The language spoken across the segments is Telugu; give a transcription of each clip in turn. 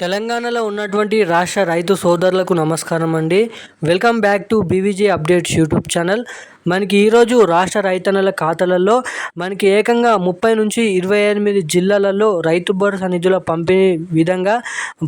తెలంగాణలో ఉన్నటువంటి రాష్ట్ర రైతు సోదరులకు నమస్కారం అండి. Welcome back to BVG updates YouTube channel. మనకి ఈరోజు రాష్ట్ర రైతన్నల ఖాతాలలో మనకి ఏకంగా ముప్పై నుంచి ఇరవై ఎనిమిది జిల్లాలలో రైతు భరోసా నిధుల పంపిణీ విధంగా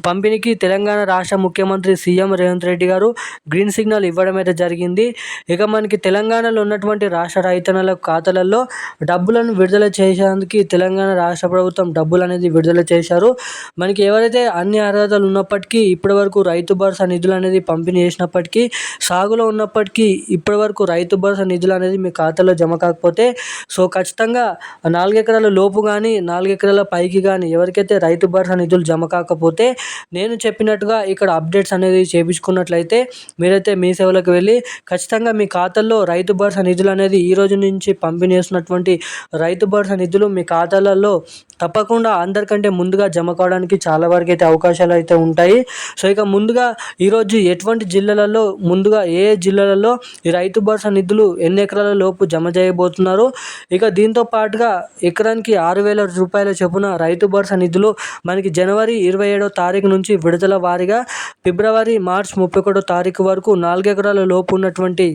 పంపిణీకి తెలంగాణ రాష్ట్ర ముఖ్యమంత్రి సీఎం రేవంత్ రెడ్డి గారు గ్రీన్ సిగ్నల్ ఇవ్వడం అయితే జరిగింది. ఇక మనకి తెలంగాణలో ఉన్నటువంటి రాష్ట్ర రైతన్నల ఖాతాలలో డబ్బులను విడుదల చేసేందుకు తెలంగాణ రాష్ట్ర ప్రభుత్వం డబ్బులు అనేది విడుదల చేశారు. మనకి ఎవరైతే అన్ని అర్హతలు ఉన్నప్పటికీ ఇప్పటి వరకు రైతు భరోసా నిధులు అనేది పంపిణీ చేసినప్పటికీ సాగులో ఉన్నప్పటికీ ఇప్పటి వరకు రైతు భరోసా నిధులు అనేది మీ ఖాతాలో జమ కాకపోతే సో ఖచ్చితంగా నాలుగు ఎకరాల లోపు కానీ నాలుగు ఎకరాల పైకి కానీ ఎవరికైతే రైతు భరోసా నిధులు జమ కాకపోతే నేను చెప్పినట్టుగా ఇక్కడ అప్డేట్స్ అనేది చేపించుకున్నట్లయితే మీరైతే మీ సేవలకు వెళ్ళి ఖచ్చితంగా మీ ఖాతాల్లో రైతు భరోసా నిధులు అనేది ఈ రోజు నుంచి పంపిణీ చేస్తున్నటువంటి రైతు భరోసా నిధులు మీ ఖాతాలలో తప్పకుండా అందరికంటే ముందుగా జమ కావడానికి చాలా వరకు అయితే అవకాశాలు అయితే ఉంటాయి. సో ఇక ముందుగా ఈరోజు ఎటువంటి జిల్లాలలో ముందుగా ఏ జిల్లాలలో ఈ రైతు భరోసా నిధులు ఎన్ని ఎకరాల లోపు జమ చేయబోతున్నారు? ఇక దీంతో పాటుగా ఎకరానికి ఆరు వేల రూపాయల చొప్పున రైతు భరోసా నిధులు మనకి జనవరి ఇరవై ఏడో తారీఖు నుంచి విడుదల వారీగా ఫిబ్రవరి మార్చ్ ముప్పై ఒకటో తారీఖు వరకు నాలుగు ఎకరాల లోపు ఉన్నటువంటి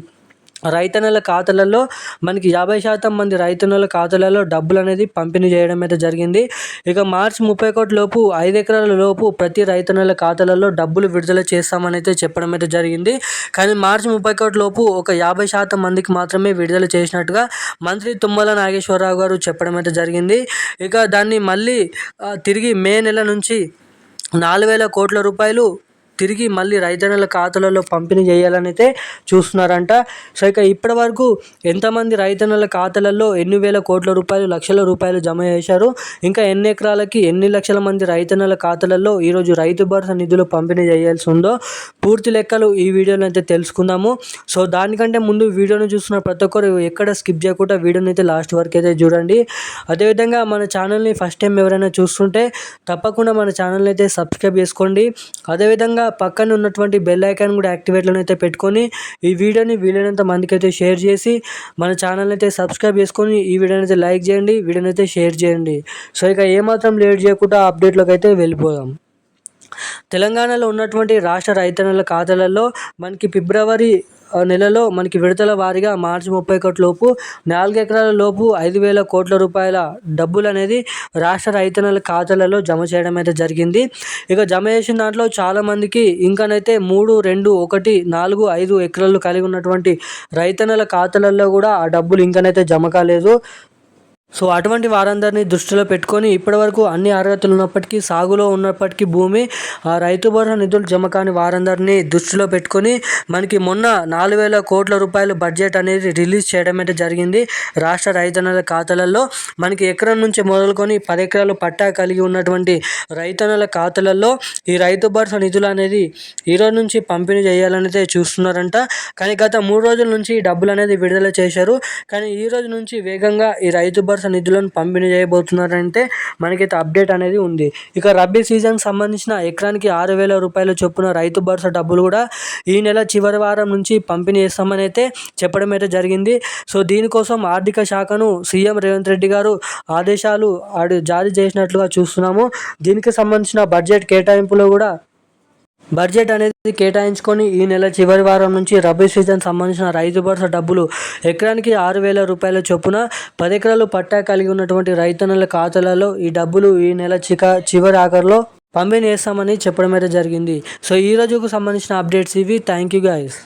రైతన్నల ఖాతాలలో మనకి యాభై శాతం మంది రైతన్నల ఖాతాలలో డబ్బులు అనేది పంపిణీ చేయడం అయితే జరిగింది. ఇక మార్చి ముప్పై ఒకటి లోపు ఐదు ఎకరాల లోపు ప్రతి రైతన్నల ఖాతాలలో డబ్బులు విడుదల చేస్తామని అయితే చెప్పడం అయితే జరిగింది. కానీ మార్చి ముప్పై ఒకటి లోపు ఒక యాభై శాతం మందికి మాత్రమే విడుదల చేసినట్టుగా మంత్రి తుమ్మల నాగేశ్వరరావు గారు చెప్పడం అయితే జరిగింది. ఇక దాన్ని మళ్ళీ తిరిగి మే నెల నుంచి నాలుగు వేల కోట్ల రూపాయలు తిరిగి మళ్ళీ రైతన్నల ఖాతాలలో పంపిణీ చేయాలని అయితే చూస్తున్నారంట. సో ఇక ఇప్పటి వరకు ఎంతమంది రైతన్నల ఖాతాలలో ఎన్ని వేల కోట్ల రూపాయలు లక్షల రూపాయలు జమ చేశారు? ఇంకా ఎన్ని ఎకరాలకి ఎన్ని లక్షల మంది రైతన్నల ఖాతాలలో ఈరోజు రైతు భరోసా నిధులు పంపిణీ చేయాల్సి ఉందో పూర్తి లెక్కలు ఈ వీడియోలో అయితే తెలుసుకుందాము. సో దానికంటే ముందు వీడియోను చూస్తున్న ప్రతి ఒక్కరు ఎక్కడ స్కిప్ చేయకుండా వీడియోని అయితే లాస్ట్ వరకు అయితే చూడండి. అదేవిధంగా మన ఛానల్ని ఫస్ట్ టైం ఎవరైనా చూస్తుంటే తప్పకుండా మన ఛానల్ని అయితే సబ్స్క్రైబ్ చేసుకోండి. అదేవిధంగా పక్కన ఉన్నటువంటి బెల్ ఐకాన్ కూడా యాక్టివేట్లను అయితే పెట్టుకొని ఈ వీడియోని వీలైనంత మందికి అయితే షేర్ చేసి మన ఛానల్ని అయితే సబ్స్క్రైబ్ చేసుకొని ఈ వీడియోని అయితే లైక్ చేయండి వీడియోని అయితే షేర్ చేయండి. సో ఇక ఏమాత్రం లేట్ చేయకుండా అప్డేట్లోకి అయితే వెళ్ళిపోదాం. తెలంగాణలో ఉన్నటువంటి రాష్ట్ర రైతన్నల ఖాతాలలో మనకి ఫిబ్రవరి నెలలో మనకి విడతల వారీగా మార్చి ముప్పై ఒకటి లోపు నాలుగు ఎకరాల లోపు ఐదు వేల కోట్ల రూపాయల డబ్బులు అనేది రాష్ట్ర రైతన్నల ఖాతాలలో జమ చేయడం అయితే జరిగింది. ఇక జమ చేసిన దాంట్లో చాలామందికి ఇంకానైతే మూడు రెండు ఒకటి నాలుగు ఐదు ఎకరాలు కలిగి ఉన్నటువంటి రైతన్నల ఖాతాలలో కూడా ఆ డబ్బులు ఇంకనైతే జమ కాలేదు. సో అటువంటి వారందరినీ దృష్టిలో పెట్టుకొని ఇప్పటివరకు అన్ని అర్హతలు ఉన్నప్పటికీ సాగులో ఉన్నప్పటికీ భూమి రైతు భరోసా నిధులు జమ కాని వారందరినీ దృష్టిలో పెట్టుకొని మనకి మొన్న నాలుగు వేల కోట్ల రూపాయలు బడ్జెట్ అనేది రిలీజ్ చేయడం అయితే జరిగింది. రాష్ట్ర రైతన్నల ఖాతాలలో మనకి ఎకరం నుంచి మొదలుకొని పది ఎకరాలు పట్టా కలిగి ఉన్నటువంటి రైతన్నల ఖాతాలలో ఈ రైతు భరోసా నిధులు అనేది ఈరోజు నుంచి పంపిణీ చేయాలనైతే చూస్తున్నారంట. కానీ గత మూడు రోజుల నుంచి డబ్బులు అనేది విడుదల చేశారు. కానీ ఈ రోజు నుంచి వేగంగా ఈ రైతు భరోసా భరోసా నిధులను పంపిణీ చేయబోతున్నారంటే మనకైతే అప్డేట్ అనేది ఉంది. ఇక రబీ సీజన్కి సంబంధించిన ఎకరానికి ఆరు వేల రూపాయల చొప్పున రైతు భరోసా డబ్బులు కూడా ఈ నెల చివరి వారం నుంచి పంపిణీ చేస్తామని అయితే చెప్పడం అయితే జరిగింది. సో దీనికోసం ఆర్థిక శాఖను సీఎం రేవంత్ రెడ్డి గారు ఆదేశాలు జారీ చేసినట్లుగా చూస్తున్నాము. దీనికి సంబంధించిన బడ్జెట్ కేటాయింపులో కూడా బడ్జెట్ అనేది కేటాయించుకొని ఈ నెల చివరి వారం నుంచి రబీ సీజన్ సంబంధించిన రైతు భరోసా డబ్బులు ఎకరానికి ఆరు వేల రూపాయల చొప్పున పది ఎకరాలు పట్టా కలిగి ఉన్నటువంటి రైతన్నల ఖాతాలలో ఈ డబ్బులు ఈ నెల చిక చివరి ఆఖరిలో పంపిణీ చేస్తామని చెప్పడం అయితే జరిగింది. సో ఈ రోజుకు సంబంధించిన అప్డేట్స్ ఇవి. Thank you guys.